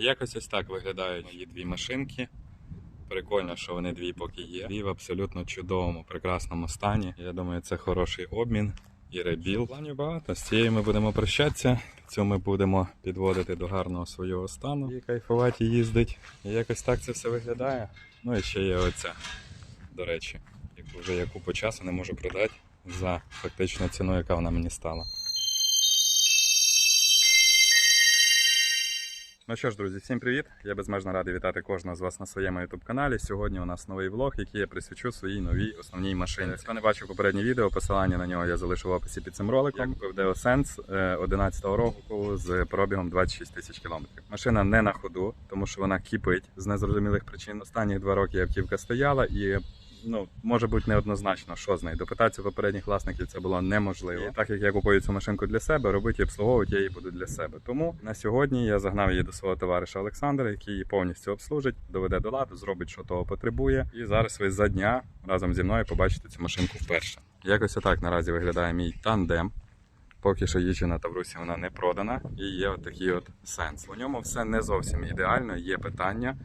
Якось ось так виглядають мої дві машинки. Прикольно, що вони дві поки є. Дві в абсолютно чудовому, прекрасному стані. Я думаю, це хороший обмін і ребіл. Планів багато. З цією ми будемо прощатися. Цю ми будемо підводити до гарного свого стану і кайфувати їздить. І якось так це все виглядає. Ну і ще є оця, до речі, яку вже я купу часу не можу продати за фактично ціну, яка вона мені стала. Ну що ж, друзі, всім привіт! Я безмежно радий вітати кожного з вас на своєму youtube каналі. Сьогодні у нас новий влог, який я присвячу своїй новій основній машині. Хто не бачив попереднє відео, посилання на нього я залишу в описі під цим роликом. Я купив DeoSense 11-го року з пробігом 26 тисяч кілометрів. Машина не на ходу, тому що вона кипить з незрозумілих причин. Останні два роки автівка стояла і. Ну, може бути неоднозначно, що з нею. Допитатися попередніх власників це було неможливо. І так як я купую цю машинку для себе, робити і обслуговувати я її буду для себе. Тому на сьогодні я загнав її до свого товариша Олександра, який її повністю обслужить, доведе до ладу, зробить, що того потребує. І зараз ви за дня разом зі мною побачите цю машинку вперше. Якось отак наразі виглядає мій тандем. Поки що їжджу на Таврусі, вона не продана, і є от такий от сенс. У ньому все не зовсім ідеально, є питання.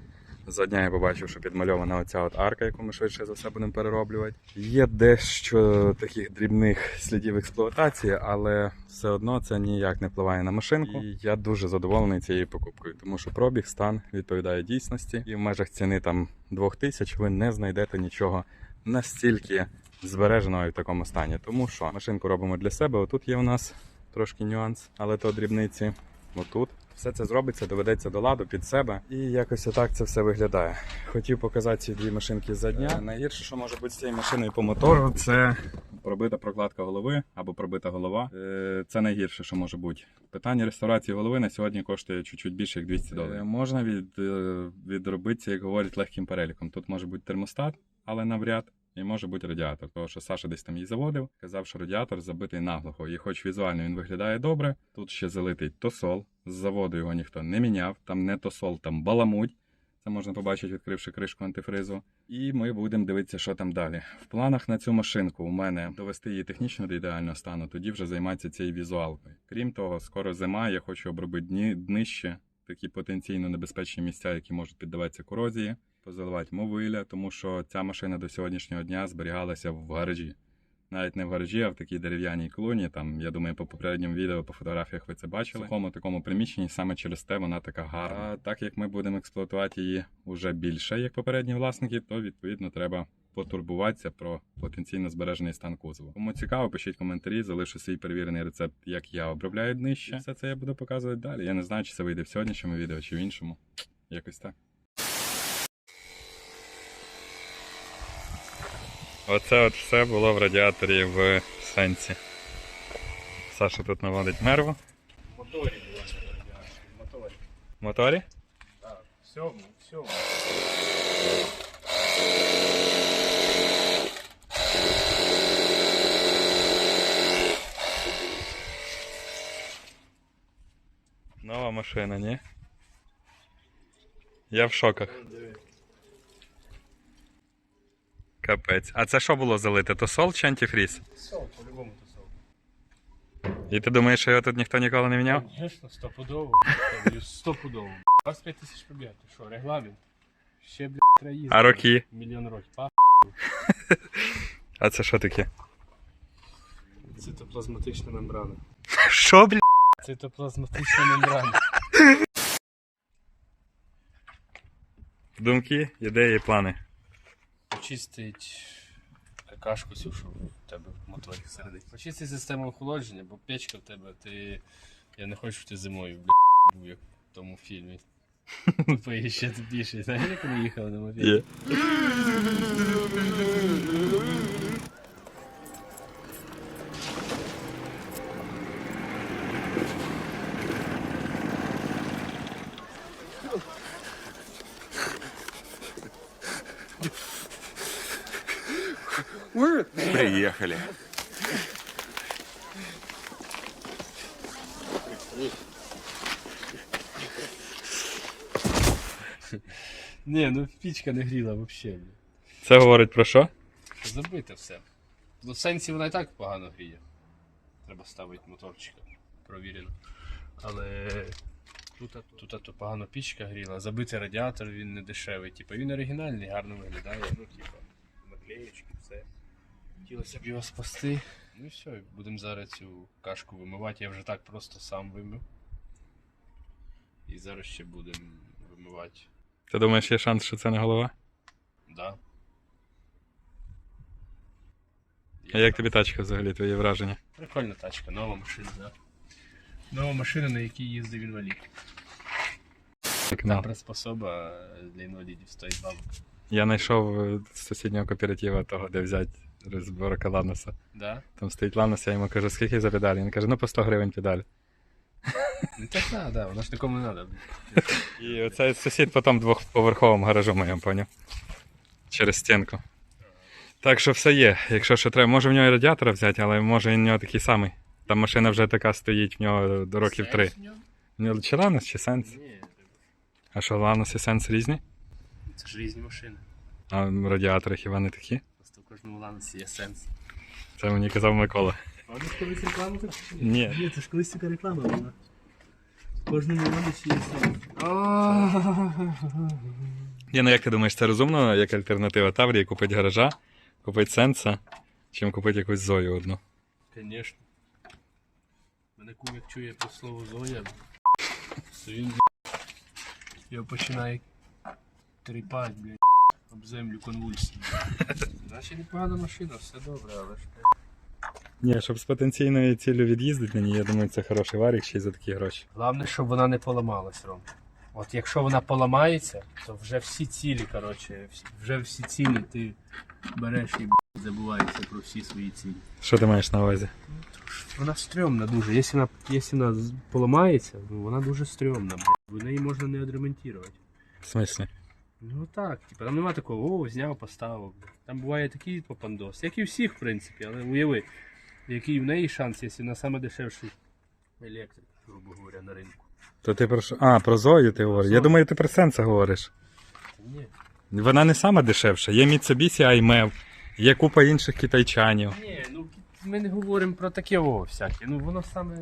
За дня я побачив, що підмальована оця от арка, яку ми швидше за все будемо перероблювати. Є дещо таких дрібних слідів експлуатації, але все одно це ніяк не впливає на машинку. І я дуже задоволений цією покупкою, тому що пробіг, стан відповідає дійсності, і в межах ціни там 2000 ви не знайдете нічого настільки збереженого і в такому стані. Тому що машинку робимо для себе. Отут є у нас трошки нюанс, але то дрібниці. Отут. Все це зробиться, доведеться до ладу під себе. І якось отак це все виглядає. Хотів показати ці дві машинки за дня. Найгірше, що може бути з цією машиною по мотору, це пробита прокладка голови або пробита голова. Е, Це найгірше, що може бути. Питання реставрації голови на сьогодні коштує чуть-чуть більше як 200 доларів. Можна від, е, відробитися, як говорять, легким переліком. Тут може бути термостат, але навряд. І може бути радіатор, тому що Саша десь там її заводив, казав, що радіатор забитий наглухо. І хоч візуально він виглядає добре, тут ще залитий тосол. З заводу його ніхто не міняв. Там не тосол, там баламуть. Це можна побачити, відкривши кришку антифризу. І ми будемо дивитися, що там далі. В планах на цю машинку у мене довести її технічно до ідеального стану, тоді вже займатися цією візуалкою. Крім того, скоро зима, я хочу обробити дні, днище, такі потенційно небезпечні місця, які можуть піддаватися корозії, позаливати мовиля, тому що ця машина до сьогоднішнього дня зберігалася в гаражі. Навіть не в гаражі, а в такій дерев'яній клуні. Там, я думаю, по попередньому відео, по фотографіях ви це бачили. В такому такому приміщенні саме через те вона така гарна. А так як ми будемо експлуатувати її вже більше, як попередні власники, то відповідно треба потурбуватися про потенційно збережений стан кузову. Кому цікаво, пишіть коментарі, залишу свій перевірений рецепт, як я обробляю днище. І все це я буду показувати далі. Я не знаю, чи це вийде в сьогоднішньому відео, чи в іншому. Якось так. Оце от все було в радіаторі в сенсі. Саша тут наводить мерву. моторі була радіація. Моторі. Моторі? Так, всьому, всьому. Нова машина, ні? Я в шоках. Капець. А це що було залите? То сол чи антифріз? Сол, по-любому то сол. І ти думаєш, що його тут ніхто ніколи не міняв? Звісно, стопудово. Стопудово. 25 тисяч пробіг. Ти що, регламент? Ще, блядь, треба їздити. А роки? Мільйон років. Па, А це що таке? Цитоплазматична мембрана. Що, бля? Цитоплазматична мембрана. Думки, ідеї, плани. Почистить какашку цю, що в тебе в моторі середить. Почистить систему охолодження, бо печка в тебе, ти. Я не хочу, щоб ти зимою, блядь, був як в тому фільмі. Тупо ще більше. Знаєш, як ми їхали на мобілі? Приехали. Ні, ну пічка не гріла взагалі. Це говорить про що? Забите все. Ну, в сенсі вона і так погано гріє. Треба ставити моторчика. Провірено. Але тут, тут, тут погано пічка гріла, забитий радіатор, він не дешевий. Типу, він оригінальний, гарно виглядає. Ну, типу, наклеєчки. Хотілося б його спасти. Ну і все, будемо зараз цю кашку вимивати. Я вже так просто сам вимив. І зараз ще будемо вимивати. Ти думаєш, є шанс, що це не голова? Да. А як тобі тачка взагалі, твої враження? Прикольна тачка, нова машина, да. Нова машина, на якій їздив інвалід. Та приспособа для інвалідів стоїть бабок. Я знайшов е, з сусіднього кооперативу того, де взяти розборка Ланоса. Да? Там стоїть Ланос, я йому кажу, скільки за педаль? Він каже, ну по 100 гривень педаль. Ну так да, да, воно ж нікому не треба. І оцей сусід потім двохповерховим гаражом моєму, поняв? Через стінку. Так що все є. Якщо що треба, може в нього і радіатора взяти, але може він в нього такий самий. Там машина вже така стоїть в нього до років три. В нього чи Ланос, чи Сенс? Ні, А що, Ланос і Сенс різні? це ж різні машини. А радіатори хіба не такі? Кожному ланусі є сенс. Це мені казав Микола. А вони колись рекламу так чи Ні. Ні, це ж колись така реклама була. В кожному ланусі є сенс. Ні, ну як ти думаєш, це розумно, як альтернатива Таврії купити гаража, купити Сенса, чим купити якусь Зою одну? Звісно. Мене кум як чує про слово Зоя, то він бля, його починає тріпати, блядь, об землю конвульсії. Значить непогана машина, все добре, але ж. Ні, щоб з потенційною ціллю від'їздити на ній, я думаю, це хороший варік ще й за такі гроші. Головне, щоб вона не поламалась, Ром. От якщо вона поламається, то вже всі цілі, коротше, всі- вже всі цілі ти береш і б**, забуваєшся про всі свої цілі. Що ти маєш на увазі? Вона стрьомна дуже. Якщо вона, якщо вона з- поламається, ну вона дуже стрьомна, б**. В неї можна не відремонтувати. В смислі? Ну так, типу, там нема такого, о, зняв, поставив. б**. Там буває такий попандос, як і всіх, в принципі, але уяви, який в неї шанс, якщо вона саме дешевший електрик, грубо говоря, на ринку. То ти про що? А, про Зою ти говориш. Я думаю, ти про Сенса говориш. Ні. Вона не сама дешевша. Є Mitsubishi iMev, є купа інших китайчанів. Ні, ми не говоримо про таке о, всяке. Ну воно саме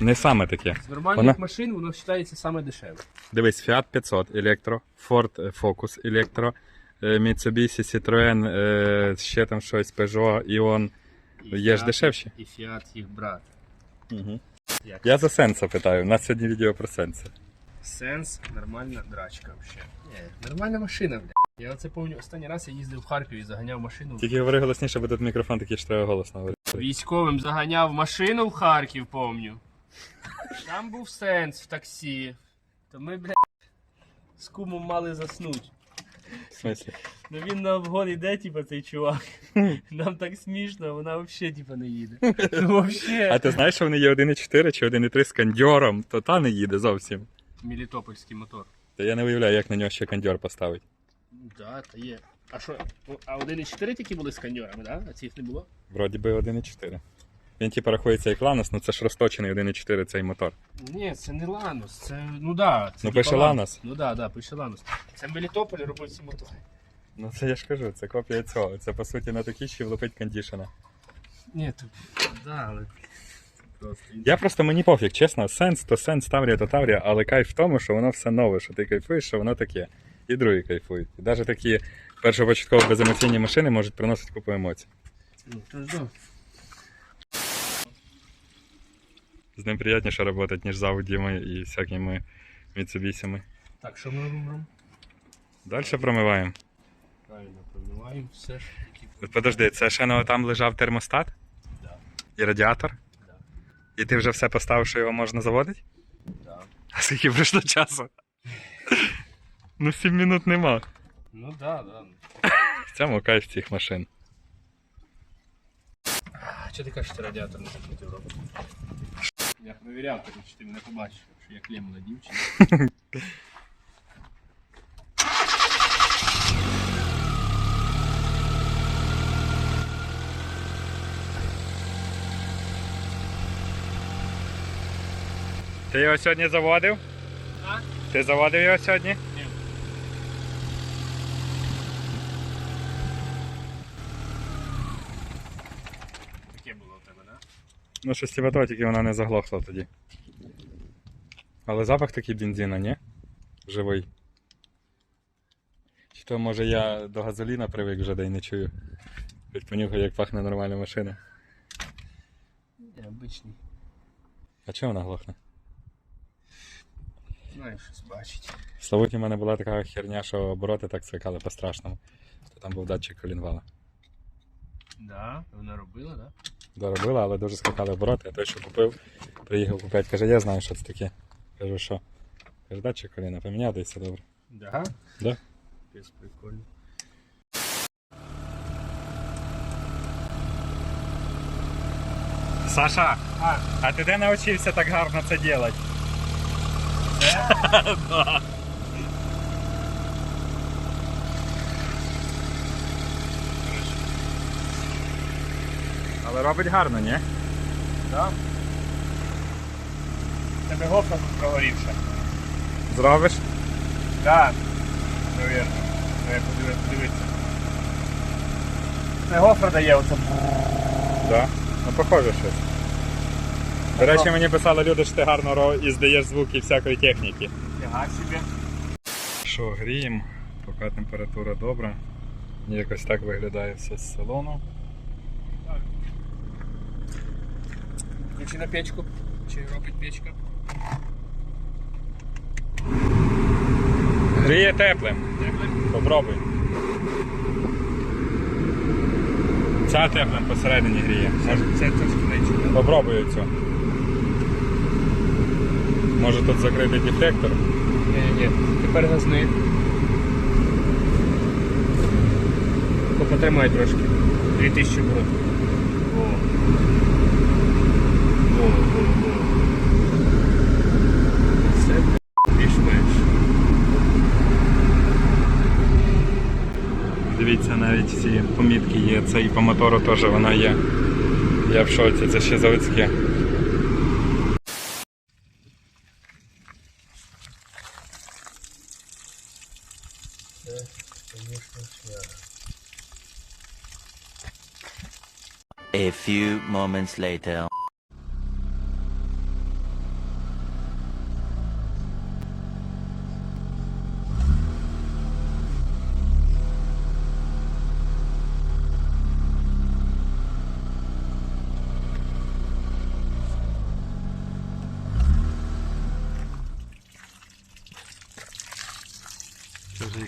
Не саме таке. з нормальних Вона- машин воно вважається саме дешеве. Дивись, Fiat 500 електро, Ford Focus електро, е, Mitsubishi Citroen, е, ще там щось, Peugeot, Ion. І Є ж Fiat, дешевші. І Fiat їх брат. Як? Я за Сенса питаю. У нас сьогодні відео про Сенса. Сенс, нормальна драчка взагалі. Нормальна машина, бля. Я оце пам'ятаю, останній раз я їздив в Харкові і заганяв машину. Тільки говори голосніше, бо тут мікрофон такий що треба голосно говорити. Військовим заганяв машину в Харків, помню. Там був сенс в таксі. То ми, бля, з кумом мали заснути. В смислі? Ну він на обгон іде, типа, цей чувак. Нам так смішно, вона взагалі типа не їде. Ну вообще. А ти знаєш, що вони є 1.4 чи 1.3 з кондьором, то та не їде зовсім. Мелітопольський мотор. Та я не уявляю, як на нього ще кондьор поставить. Да, та є. А що, а 1.4 тільки були з кондьорами, да? А цих не було? Вроді би 1.4. Він типу рахується як Ланос, ну це ж розточений 1.4 цей мотор. Ні, це не Ланус, це, ну да. Це Ну, пише Ланус. Ну да, да, пише Ланус. Це Мелітополь робить ці мотори. Ну це я ж кажу, це копія цього. Це по суті на такій ще влупить кондішена. Ні, то, да, але. Я просто мені пофіг, чесно, сенс то сенс, Таврія то Таврія, але кайф в тому, що воно все нове, що ти кайфуєш, що воно таке. І другі кайфують. І навіть такі першопочатково беземоційні машини можуть приносити купу емоцій. Ну, то ж да. З ним приємніше працювати, ніж з Аудіями і всякими Міцубісями. Так, що ми робимо? Далі промиваємо. Правильно, промиваємо все ж. Які... Подожди, це ще не там лежав термостат Да, і радіатор? да, І ти вже все поставив, що його можна заводити? да. А скільки пройшло часу? Ну, 7 минут нема. Ну да, да. В цьому кайф цих машин. Що ти кажеш, що радіатор не закрутив робот? Я перевіряв, тому що ти мене побачив, що я клему на дівчині. Ти його сьогодні заводив? А? Ти заводив його сьогодні? Да? Ну, щось типа того, тільки вона не заглохла тоді. Але запах такий бензина, ні? Живий. Чи то може я до газоліна привик вже да й не чую. Хоч понюхаю, як пахне нормальна машина. Не, обичний. А чого вона глохне? Знаєш, щось бачить. В Славуті в мене була така херня, що обороти так цвикали по-страшному. Там був датчик колінвала. Да, вона робила, да? Доробила, але дуже скакали обороти. А той, що купив, приїхав купляти, каже, я знаю, що це таке. Кажу, що? Каже, датчик коліна поміняв, да все добре. Да? Да? Без прикольно. Саша, а, ти де навчився так гарно це робити? Але робить гарно, ні? Да? Тебе гофра тут прогорівша. Зробиш? Так, навірно. Я подивитися. подивитися. Це гофра дає оце. Да. Ну, похоже щось. До речі, мені писали люди, що ти гарно ро- і здаєш звуки всякої техніки. Фіга собі. Що, гріємо, поки температура добра. Якось так виглядає все з салону. Ключі на печку. Чи робить печка? Гріє теплим. Теплим. Попробуй. Ця теплим посередині гріє. Це, це трошки менше. Попробуй цю. Може тут закрити дефлектор? Ні, ні, тепер газни. Потримай трошки. 2000 брод. О. О, о, о. Все більш-менш. Дивіться, навіть ці помітки є. Це і по мотору теж вона є. Я в шоці, це ще заводське. A few moments later.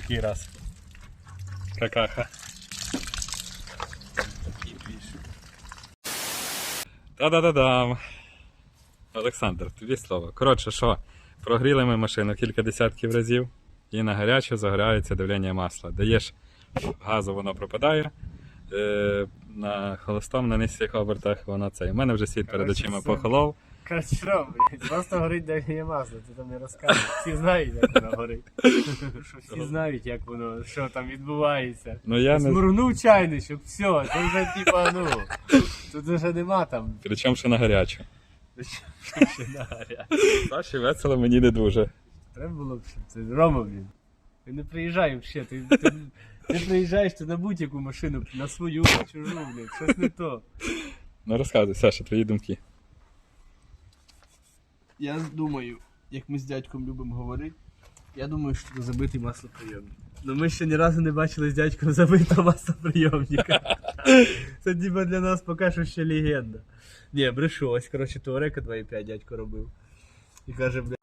Це раз. Какаха. Та-да-да-дам. Олександр, тобі слово. Коротше, що, прогріли ми машину кілька десятків разів і на гарячу загоряється давлення масла. Даєш газу, воно пропадає. Е, на холостом, на низьких обертах воно це. У мене вже світ перед очима похолов. Що, блядь, просто горить давлення масла, ти там не розказуєш. Всі знають, як воно горить. Що всі знають, як воно, що там відбувається. Ну я не. Змурнув чайничок, все, це вже типа, ну, тут вже нема там. Причому ще на гарячу. Сценарія. Саші весело мені не дуже. Треба було б, щоб це Рома, блін. Ти не приїжджай взагалі, ти, ти, ти приїжджаєш ти на будь-яку машину, на свою, на чужу, блін, щось не то. Ну розказуй, Саша, твої думки. Я думаю, як ми з дядьком любимо говорити, я думаю, що це забитий маслоприйомник. Ну ми ще ні разу не бачили з дядьком забитого маслоприйомника. Це типа для нас поки що ще легенда. Ні, брешу, ось коротше Туарека 2,5 дядько робив. І каже, бля,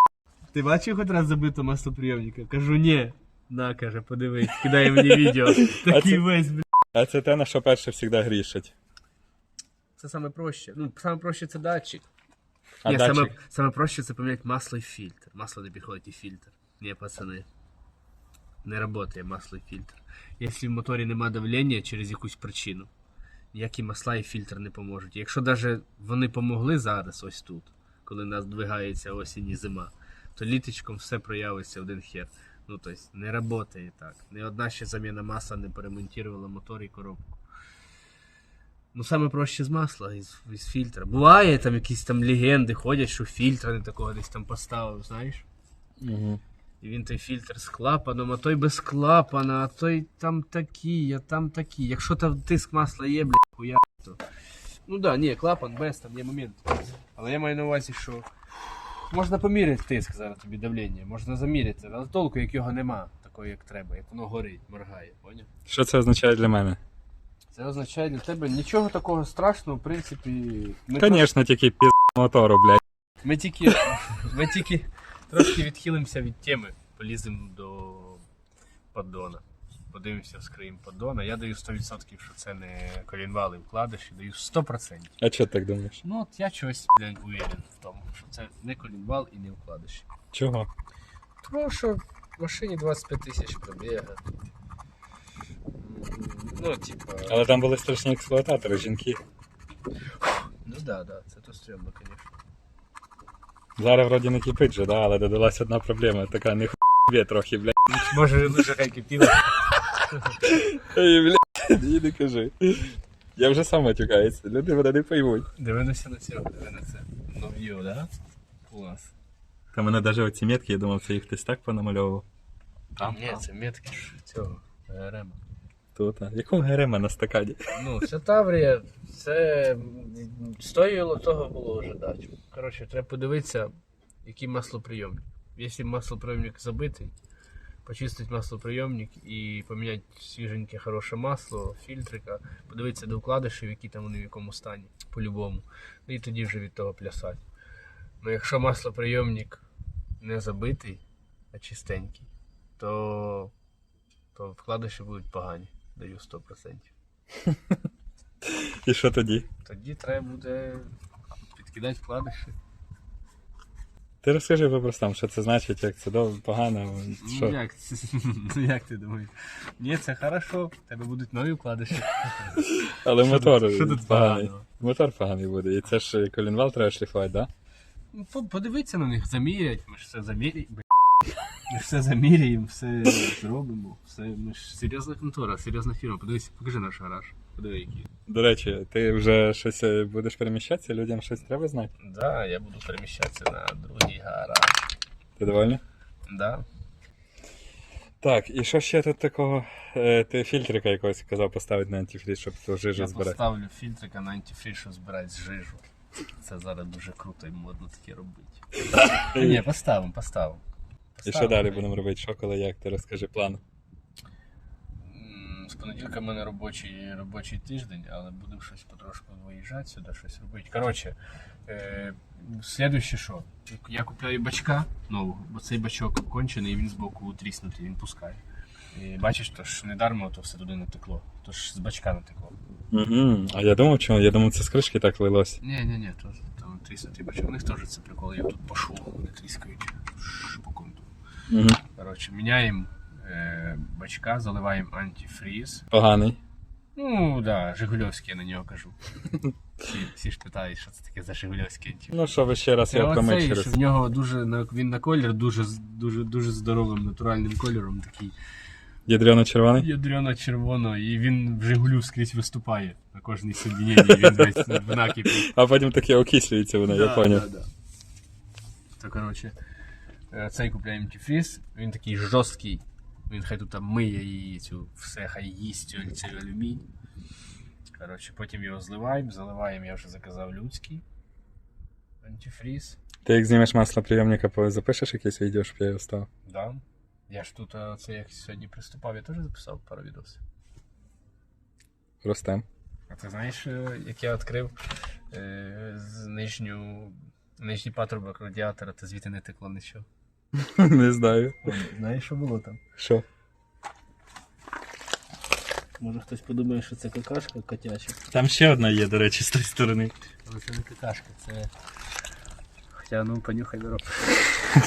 ти бачив хоч раз забитого маслоприйомника? Кажу, ні. На, каже, подивись, кидає мені відео. Такий весь, бля. А це те, на що перше завжди грішить. Це саме проще. Ну, саме проще це датчик. А Ні, датчик? саме, саме проще це поміняти масло і фільтр. Масло не підходить і фільтр. Ні, пацани. Не працює масло і фільтр. Якщо в моторі нема давлення через якусь причину, ніякі масла і фільтр не поможуть. Якщо навіть вони помогли зараз, ось тут, коли нас двигається осінь і зима, то літочком все проявиться один хер. Ну, тобто, не працює так. Ні одна ще заміна масла не перемонтувала мотор і коробку. Ну, саме проще з масла, із, із фільтра. Буває там якісь там легенди ходять, що фільтра не такого десь там поставив, знаєш? Угу. І він той фільтр з клапаном, а той без клапана, а той там такий, а там такий. Якщо там тиск масла є, блядь, хуя, то. Ну да, ні, клапан без, там є момент. Але я маю на увазі, що Можна поміряти тиск зараз тобі давлення, можна заміряти, але толку, як його нема, такого як треба, як воно горить, моргає, поняв? Що це означає для мене? Це означає для тебе нічого такого страшного, в принципі. Ми, Звісно, тільки піз мотору, блядь. ми тільки. Ми тільки трошки відхилимося від теми, поліземо до поддона. Подивимося, вскриємо поддона. Я даю 100%, що це не колінвали вкладиші, даю 100%. А чого так думаєш? Ну от я чогось блядь, уверен в тому, що це не колінвал і не вкладиші. Чого? Тому що в машині 25 тисяч пробіга. Ну, типа. Але там були страшні експлуататори, жінки. Ну да, да, це то стрьомно, звісно. Зараз вроді не кипить же, да, але додалась одна проблема, така не хує трохи, блядь. Може, лише хай кипіла. Ей, блядь, їй не кажи. Я вже сам матюкаюся, люди мене не поймуть. Дивимося на цього, диви на це. Нов'ю, да? Клас. Та мене навіть оці метки, я думав, це їх хтось так понамальовував. Там, Ні, це метки ж цього ГРМ. Тут, а. Якого герема на стакані? Ну, це Таврія, це стоїло того було ожидати. Коротше, треба подивитися, який маслоприйомник. Якщо маслоприйомник забитий, почистити маслоприйомник і поміняти свіженьке хороше масло, фільтрика, подивитися до вкладишів, які там вони в якому стані, по-любому. Ну і тоді вже від того плясати. Ну якщо маслоприйомник не забитий, а чистенький, то, то вкладиші будуть погані, даю 100%. І що тоді? Тоді треба буде підкидати вкладиші. Ти розкажи по простам, що це значить, як це добре, погано, що? Ну як, ну як ти думаєш? Ні, це хорошо, в тебе будуть нові вкладиші. Але Що мотор тут- що тут поганий. поганого? Мотор поганий буде. І це ж колінвал треба шліфувати, да? Ну, по- Подивитися на них, заміряти, ми ж все заміряємо. Ми ж все заміряємо, все зробимо. Все, ми ж серйозна контора, серйозна фірма. Подивись, покажи наш гараж. Подиви, який. До речі, ти вже щось е, будеш переміщатися, людям щось треба знати? Да, я буду переміщатися на другий гараж. Ти довольний? Да. Так, і що ще тут такого? Е, Ти фільтрика якогось казав поставити на антифріз, щоб ту жижу Я збирати. поставлю фільтрика на антифріз, щоб збирати жижу. Це зараз дуже круто і модно таке робити. Ні, поставимо, поставимо. І що далі будемо робити? Що, коли, як? Ти розкажи план. З понеділка в мене робочий, робочий тиждень, але будемо щось потрошку виїжджати сюди, щось робити. Коротше, е, слідуще що? Я купляю бачка нового, бо цей бачок кончений, і він збоку тріснутий, він пускає. І бачиш, то ж недармо то все туди натекло. То ж з бачка натекло. Угу. А я думав, чому? Я думав, це з кришки так лилось. Ні, ні, ні, то там тріснутий бачок. У них теж це прикол, я тут пошов, вони тріскають шпаком. Угу. Коротше, міняємо е, бачка, заливаємо антифріз. Поганий. Ну, да, Жигульовський я на нього кажу. Всі, всі ж питають, що це таке за Жигульовський антифріз. Ну що ви ще раз оцей, через. в нього дуже він на колір дуже дуже дуже здоровим натуральним кольором, такий Ядрено-червоний? ядрено червоно, і він в Жигулю скрізь виступає на кожній соединенні, він весь в накипі. А потім таке окислюється воно, я поняв. да. То коротше, цей купляємо антифріз, він такий жорсткий. Він хай тут там миє її цю все, хай їсть цю, цей алюмінь. Коротше, потім його зливаємо, заливаємо, я вже заказав людський антифріз. Ти як знімеш масло прийомника, по- запишеш якесь відео, щоб я його став. Да. Я ж тут е, це як сьогодні приступав, я теж записав пару відосів. Ростем. А ти знаєш, е, як я відкрив е, з нижню, нижній патрубок радіатора, то звідти не текло нічого. Не знаю. Знаєш, що було там? Що? Може хтось подумає, що це какашка котяча. Там ще одна є, до речі, з тої сторони. Але це не какашка, це. Хоча ну понюхай дорогу.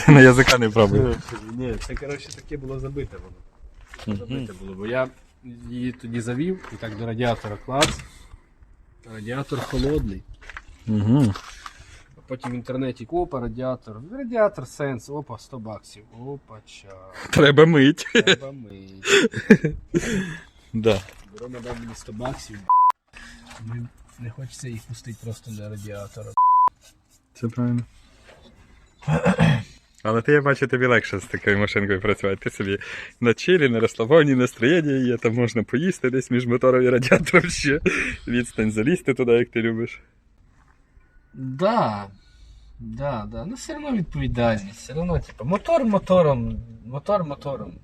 Ти на язика не пробуй. Ні, це коротше таке було забите воно. Забите було, бо я її тоді завів і так до радіатора клац. Радіатор холодний. Угу. Потім в інтернеті опа, радіатор. Радіатор сенс, опа, 100 баксів. Опа, ча. Треба мить. Треба мить. Да. Бро надав мені 100 баксів. Ми не хочеться їх пустити просто для радіатора. Це правильно. Але ти я бачу, тобі легше з такою машинкою працювати. Ти собі на чилі, на розслабоні, настроєнні є, там можна поїсти десь між мотором і радіатором ще. Відстань залізти туди, як ти любиш. Да. Да, да. Ну все одно відповідальність. Все одно, типу, мотор мотором, мотор мотором.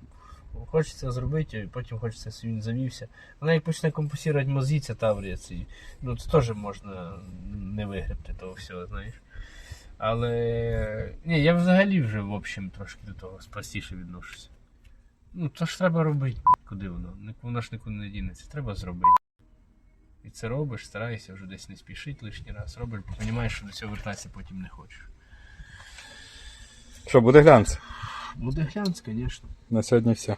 Хочеться зробити, і потім хочеться, щоб він завівся. Вона як почне компенсувати мозги, ця таврія, ці, ну це теж можна не вигребти того всього, знаєш. Але ні, я взагалі вже в общем трошки до того простіше відношуся. Ну, то ж треба робити, куди воно? Воно ж нікуди не дінеться, треба зробити. І це робиш, стараєшся вже десь не спішити лишній раз. Робиш, бо розумієш, що до цього вертатися потім не хочеш. Що, буде глянц? Буде глянц, звісно. На сьогодні все.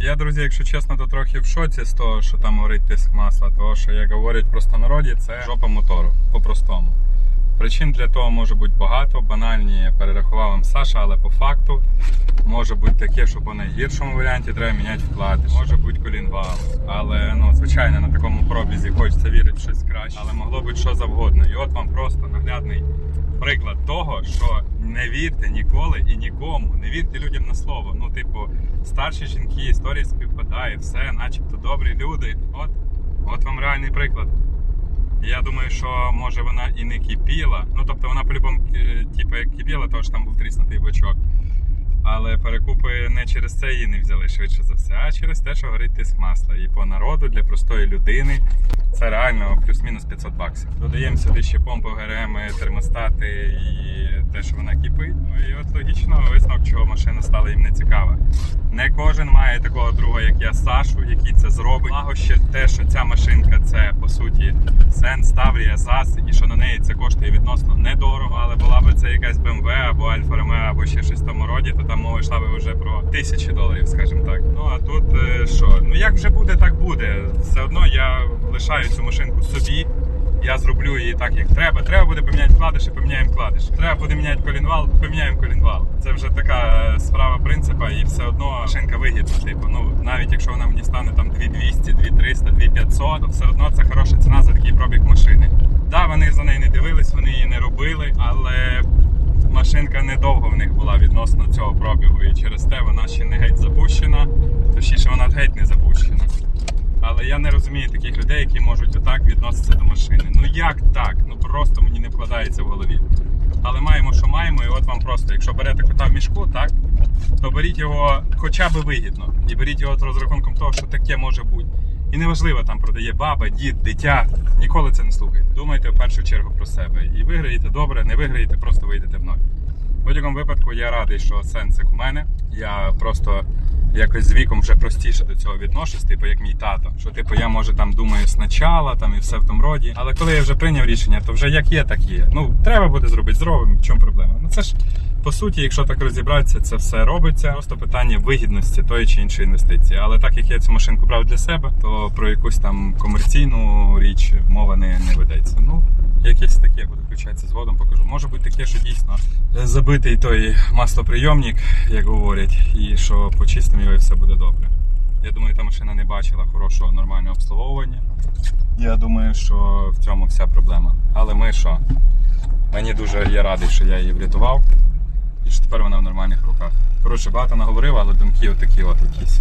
Я, друзі, якщо чесно, то трохи в шоці з того, що там горить тиск масла, того, що, як говорять в простонароді, це жопа мотору, по-простому. Причин для того може бути багато, банальні перерахував вам Саша, але по факту може бути таке, що по найгіршому варіанті треба міняти вкладиш. Може бути колінвал. Але ну, звичайно, на такому пробізі хочеться вірити в щось краще. Але могло бути що завгодно. І от вам просто наглядний приклад того, що не вірте ніколи і нікому, не вірте людям на слово. Ну, типу, старші жінки, історія співпадає, все, начебто добрі люди. От, от вам реальний приклад. Я думаю, що може вона і не кипіла. Ну тобто вона по-любому типу, як кипіла, тому що там був тріснутий бочок. Але перекупи не через це її не взяли швидше за все, а через те, що горить тиск масла. І по народу для простої людини це реально плюс-мінус 500 баксів. Додаємо сюди ще помпи, ГРМ, термостати і кипить. Ну і от логічно висновок, чого машина стала їм не цікава. Не кожен має такого друга, як я, Сашу, який це зробить. Благо ще те, що ця машинка це по суті Сенс, Таврія, ЗАЗ, і що на неї це коштує відносно недорого. Але була б це якась BMW або Альфа Ромео, або ще щось в тому роді, то там мова йшла би вже про тисячі доларів, скажімо так. Ну а тут е, що? Ну як вже буде, так буде. Все одно я лишаю цю машинку собі. Я зроблю її так, як треба. Треба буде поміняти вкладиші, поміняємо вкладиші. Треба буде міняти колінвал, поміняємо колінвал. Це вже така е, справа принципа, і все одно машинка вигідна. Типу, ну навіть якщо вона мені стане там 2200, 2300, 2500, то все одно це хороша ціна за такий пробіг машини. Да, вони за неї не дивились, вони її не робили, але машинка недовго в них була відносно цього пробігу, і через те вона ще не геть запущена, точніше вона геть не запущена. Але я не розумію таких людей, які можуть отак відноситися до машини. Ну як так? Ну просто мені не вкладається в голові. Але маємо, що маємо, і от вам просто, якщо берете кота в мішку, так, то беріть його хоча б вигідно. І беріть його з розрахунком того, що таке може бути. І неважливо, там продає баба, дід, дитя. Ніколи це не слухайте. Думайте в першу чергу про себе. І виграєте добре, не виграєте, просто вийдете в ноль. В будь-якому випадку я радий, що сенсик у мене. Я просто якось з віком вже простіше до цього відношусь, типу як мій тато. Що типу я може там думаю спочатку, там і все в тому роді. Але коли я вже прийняв рішення, то вже як є, так є. Ну треба буде зробити, зробимо. В чому проблема? Ну це ж по суті, якщо так розібратися, це все робиться. Просто питання вигідності тої чи іншої інвестиції. Але так як я цю машинку брав для себе, то про якусь там комерційну річ мова не, не ведеться. Ну якесь таке буде включатися згодом, покажу. Може бути таке, що дійсно забитий той маслоприйомник, як говорять, і що почистимо його і все буде добре. Я думаю, та машина не бачила хорошого нормального обслуговування. Я думаю, що в цьому вся проблема. Але ми що? Мені дуже я радий, що я її врятував і що тепер вона в нормальних руках. Коротше, багато наговорив, але думки отакі от якісь.